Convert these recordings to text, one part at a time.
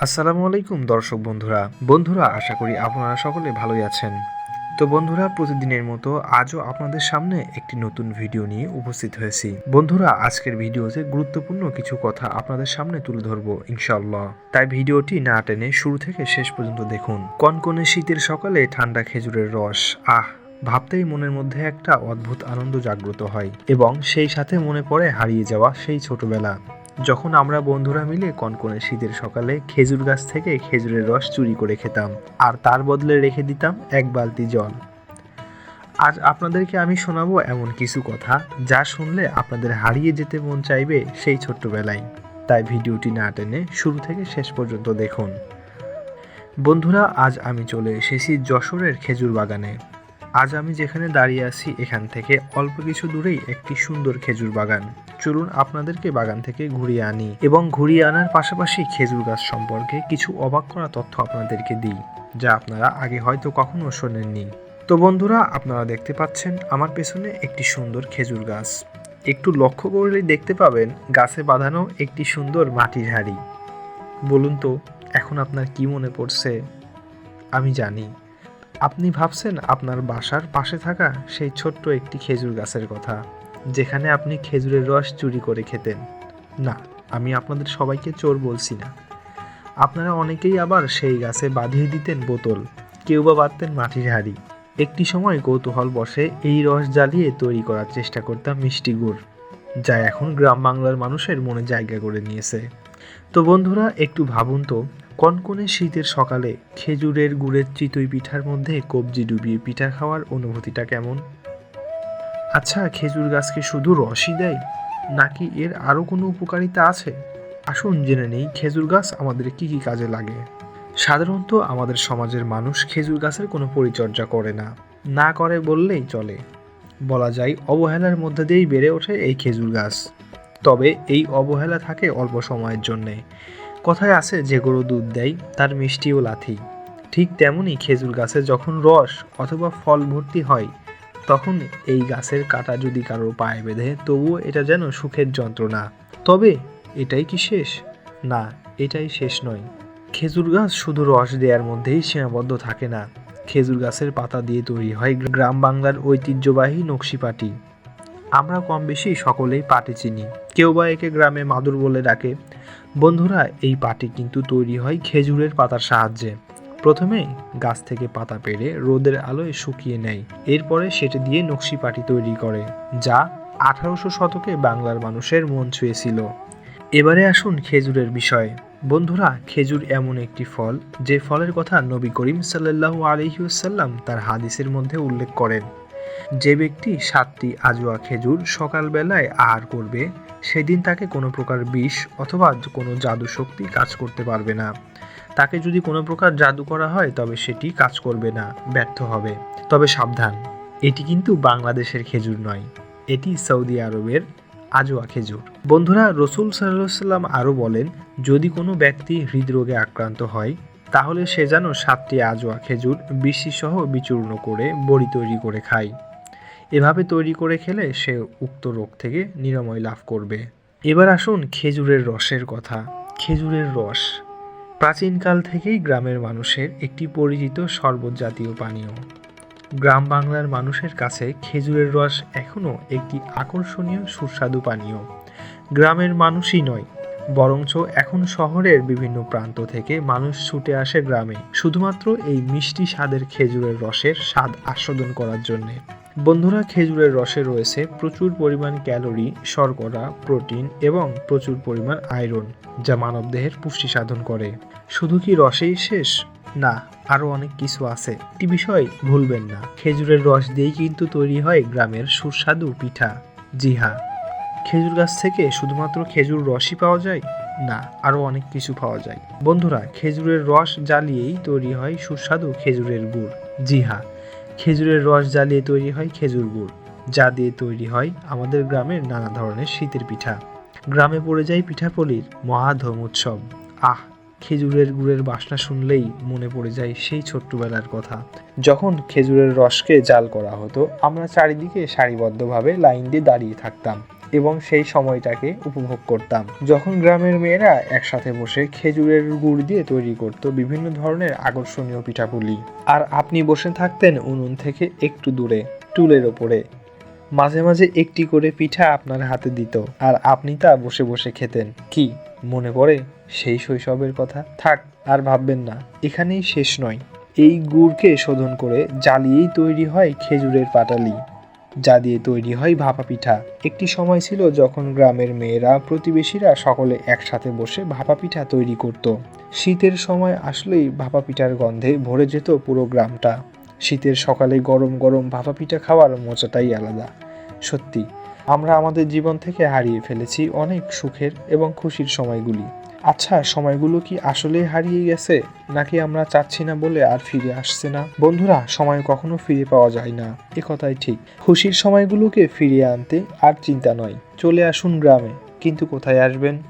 আসসালামু আলাইকুম, দর্শক বন্ধুরা। বন্ধুরা, আশা করি আপনারা সকলে ভালোই আছেন। তো বন্ধুরা, প্রতিদিনের মতো আজও আপনাদের সামনে একটি নতুন ভিডিও নিয়ে উপস্থিত হয়েছি। বন্ধুরা, আজকের ভিডিওতে গুরুত্বপূর্ণ কিছু কথা আপনাদের সামনে তুলে ধরবো ইনশাল্লাহ তাই ভিডিওটি না টেনে শুরু থেকে শেষ পর্যন্ত দেখুন। কনকনে শীতের সকালে ঠান্ডা খেজুরের রস, আহ! ভাবতেই মনের মধ্যে একটা অদ্ভুত আনন্দ জাগ্রত হয় এবং সেই সাথে মনে পড়ে হারিয়ে যাওয়া সেই ছোটবেলা। যখন আমরা বন্ধুরা মিলে কনকনে শীতের সকালে খেজুর গাছ থেকে খেজুরের রস চুরি করে খেতাম, আর তার বদলে রেখে দিতাম এক বালতি জল। আজ আপনাদেরকে আমি শোনাবো এমন কিছু কথা যা শুনলে আপনাদের হারিয়ে যেতে মন চাইবে সেই ছোট্টবেলায়। তাই ভিডিওটি না টেনে শুরু থেকে শেষ পর্যন্ত দেখুন। বন্ধুরা, আজ আমি চলে এসেছি যশোরের খেজুর বাগানে। আজ আমি যেখানে দাঁড়িয়ে আছি এখান থেকে অল্প কিছু দূরেই একটি সুন্দর খেজুর বাগান। চলুন আপনাদেরকে বাগান থেকে ঘুরিয়ে আনি এবং ঘুরিয়ে আনার পাশাপাশি খেজুর গাছ সম্পর্কে কিছু অবাক করা তথ্য আপনাদেরকে দিই, যা আপনারা আগে হয়তো কখনো শোনেননি। তো বন্ধুরা, আপনারা দেখতে পাচ্ছেন আমার পেছনে একটি সুন্দর খেজুর গাছ। একটু লক্ষ্য করলেই দেখতে পাবেন গাছে বাঁধানো একটি সুন্দর মাটির হাড়ি। বলুন তো, এখন আপনার কি মনে পড়ছে? আমি জানি। আপনি ভাবছেন আপনার বাসার পাশে থাকা সেই ছোট্ট একটি খেজুর গাছের কথা। যেখানে আপনি খেজুরের রস চুরি করে খেতেন। না, আমি আপনাদের সবাইকে চোর বলছি না। আপনারা অনেকেই আবার সেই গাছে বাঁধিয়ে দিতেন বোতল, কেউ বা বাঁধতেন মাটির হাঁড়ি। একটি সময় কৌতূহল বসে এই রস জ্বালিয়ে তৈরি করার চেষ্টা করতাম মিষ্টি গুড়, যা এখন গ্রাম বাংলার মানুষের মনে জায়গা করে নিয়েছে। তো বন্ধুরা, একটু ভাবুন তো, কনকনে শীতের সকালে খেজুরের গুড়ের চিতই পিঠার মধ্যে কবজি ডুবিয়ে পিঠা খাওয়ার অনুভূতিটা কেমন? আচ্ছা খেজুর গাছকে শুধু রসই দেয়? নাকি এর আরও কোনো উপকারিতা আছে? আসুন জেনে নেই খেজুর গাছ আমাদের কি কি কাজে লাগে। সাধারণত আমাদের সমাজের মানুষ খেজুর গাছের কোনো পরিচর্যা করে না। না করে বললেই চলে। বলা যায় অবহেলার মধ্যে দিয়েই বেড়ে ওঠে এই খেজুর গাছ। তবে এই অবহেলা থাকে অল্প সময়ের জন্যে। কথায় আছে, যে গরু দুধ দেয়, তার মিষ্টিও লাথি। ঠিক তেমনই খেজুর গাছে যখন রস অথবা ফল ভর্তি হয় তখন এই গাছের কাটা যদি কারোর পায়ে বেঁধে, তবুও এটা যেন সুখের যন্ত্রণা। তবে এটাই কি শেষ? না, এটাই শেষ নয়। খেজুর গাছ শুধু রস দেওয়ার মধ্যেই সীমাবদ্ধ থাকে না। খেজুর গাছের পাতা দিয়ে তৈরি হয় গ্রাম বাংলার ঐতিহ্যবাহী নকশিপাটি। আমরা কম বেশি সকলেই পাটি চিনি। কেউ বা একে গ্রামে মাদুর বলে ডাকে। বন্ধুরা, এই পাটি কিন্তু তৈরি হয় খেজুরের পাতার সাহায্যে। প্রথমে গাছ থেকে পাতা পেড়ে রোদের আলোয় শুকিয়ে নেয়। এরপরে সেটা দিয়ে নকশি পাটি তৈরি করে, যা আঠারোশো শতকে বাংলার মানুষের মন ছুঁয়েছিল। এবারে আসুন খেজুরের বিষয়। বন্ধুরা, খেজুর এমন একটি ফল, যে ফলের কথা নবী করিম সাল্লাহ আলহিউসাল্লাম তার হাদিসের মধ্যে উল্লেখ করেন। যে ব্যক্তি সাতটি আজোয়া খেজুর সকালবেলায় আহার করবে, সেদিন তাকে কোনো প্রকার বিষ অথবা কোনো জাদু শক্তি কাজ করতে পারবে না। তাকে যদি কোনো প্রকার জাদু করা হয়, তবে সেটি কাজ করবে না, ব্যর্থ হবে। তবে সাবধান, এটি কিন্তু বাংলাদেশের খেজুর নয়, এটি সৌদি আরবের আজোয়া খেজুর। বন্ধুরা, রসুল সাল্লাম আরও বলেন, যদি কোনো ব্যক্তি হৃদরোগে আক্রান্ত হয় তাহলে সে যেন সাতটি আজোয়া খেজুর সহ বিচূর্ণ করে বড়ি তৈরি করে খায়। এভাবে তৈরি করে খেলে সে উক্ত রোগ থেকে নিরাময় লাভ করবে। এবার আসুন খেজুরের রসের কথা। খেজুরের রস প্রাচীনকাল থেকেই গ্রামের মানুষের একটি পরিচিত শরবত জাতীয় পানীয়। গ্রাম বাংলার মানুষের কাছে খেজুরের রস এখনও একটি আকর্ষণীয় সুস্বাদু পানীয়। গ্রামের মানুষই নয় বরঞ্চ এখন শহরের বিভিন্ন প্রান্ত থেকে মানুষ ছুটে আসে গ্রামে, শুধুমাত্র এই মিষ্টি স্বাদের খেজুরের রসের স্বাদ আস্বাদন করার জন্যে। বন্ধুরা, খেজুরের রসে রয়েছে প্রচুর পরিমাণ ক্যালোরি, শর্করা, প্রোটিন এবং প্রচুর পরিমাণ আয়রন, যা মানবদেহের পুষ্টি সাধন করে। শুধু কি রসেই শেষ? না, আরও অনেক কিছু আছে। একটি বিষয় ভুলবেন না। খেজুরের রস দিয়েই কিন্তু তৈরি হয় গ্রামের সুস্বাদু পিঠা। জি হ্যাঁ। খেজুর গাছ থেকে শুধুমাত্র খেজুর রসই পাওয়া যায়? না, আরও অনেক কিছু পাওয়া যায়। বন্ধুরা, খেজুরের রস জ্বালিয়েই তৈরি হয় সুস্বাদু খেজুরের গুড়। জি হ্যাঁ খেজুরের রস জ্বালিয়ে তৈরি হয় খেজুর গুড়, যা দিয়ে তৈরি হয় আমাদের গ্রামের নানা ধরনের শীতের পিঠা। গ্রামে পড়ে যায় পিঠাপলির মহাধম উৎসব। আহ, খেজুরের গুড়ের বাসনা শুনলেই মনে পড়ে যায় সেই ছোট্টবেলার কথা। যখন খেজুরের রসকে জাল করা হতো, আমরা চারিদিকে সারিবদ্ধভাবে লাইন দিয়ে দাঁড়িয়ে থাকতাম। এবং সেই সময়টাকে উপভোগ করতাম। যখন গ্রামের মেয়েরা একসাথে বসে খেজুরের গুড় দিয়ে তৈরি করত বিভিন্ন ধরনের আকর্ষণীয় পিঠাপুলি। আর আপনি বসে থাকতেন উনুন থেকে একটু দূরে, টুলের ওপরে। মাঝে মাঝে একটি করে পিঠা আপনার হাতে দিত আর আপনি তা বসে বসে খেতেন। কি, মনে পড়ে? সেই শৈশবের কথা? থাক, আর ভাববেন না, এখানেই শেষ নয়। এই গুড়কে শোধন করে জ্বালিয়েই তৈরি হয় খেজুরের পাটালি। যা দিয়ে তৈরি হয় ভাপা পিঠা। একটি সময় ছিল যখন গ্রামের মেয়েরা প্রতিবেশীরা সকলে একসাথে বসে ভাপা পিঠা তৈরি করত। শীতের সময় আসলেই ভাপা পিঠার গন্ধে ভরে যেত পুরো গ্রামটা। শীতের সকালে গরম গরম ভাপা পিঠা খাওয়ার মজাটাই আলাদা। সত্যি, আমরা আমাদের জীবন থেকে হারিয়ে ফেলেছি অনেক সুখের এবং খুশির সময়গুলি। আচ্ছা সময়গুলো কি আসলেই হারিয়ে গেছে? নাকি আমরা চাচ্ছি না বলে আর ফিরে আসছে না? বন্ধুরা, সময় কখনো ফিরে পাওয়া যায় না। এ কথাই ঠিক। খুশির সময়গুলোকে ফিরিয়ে আনতে আর চিন্তা নয়। চলে আসুন গ্রামে। কিন্তু কোথায় আসবেন?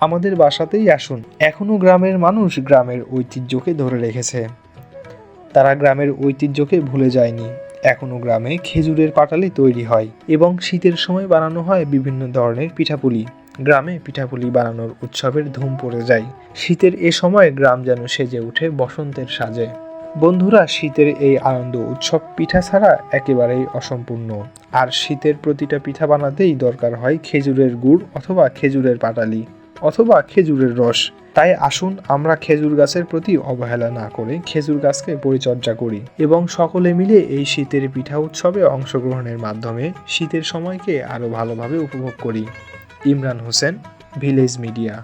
আমাদের বাসাতেই আসুন। এখনও গ্রামের মানুষ গ্রামের ঐতিহ্যকে ধরে রেখেছে। তারা গ্রামের ঐতিহ্যকে ভুলে যায়নি। এখনও গ্রামে খেজুরের পাটালি তৈরি হয় এবং শীতের সময় বানানো হয় বিভিন্ন ধরনের পিঠাপুলি। গ্রামে পিঠাপুলি বানানোর উৎসবের ধুম পড়ে যায়। শীতের এ সময় গ্রাম যেন সেজে ওঠে বসন্তের সাজে। বন্ধুরা, শীতের এই আনন্দ উৎসব পিঠা ছাড়া একেবারেই অসম্পূর্ণ। আর শীতের প্রতিটা পিঠা বানাতেই দরকার হয় খেজুরের গুড় অথবা খেজুরের পাটালি অথবা খেজুরের রস। তাই আসুন, আমরা খেজুর গাছের প্রতি অবহেলা না করে খেজুর গাছকে পরিচর্যা করি এবং সকলে মিলে এই শীতের পিঠা উৎসবে অংশগ্রহণের মাধ্যমে শীতের সময়কে আরও ভালোভাবে উপভোগ করি। Imran Hossain village media.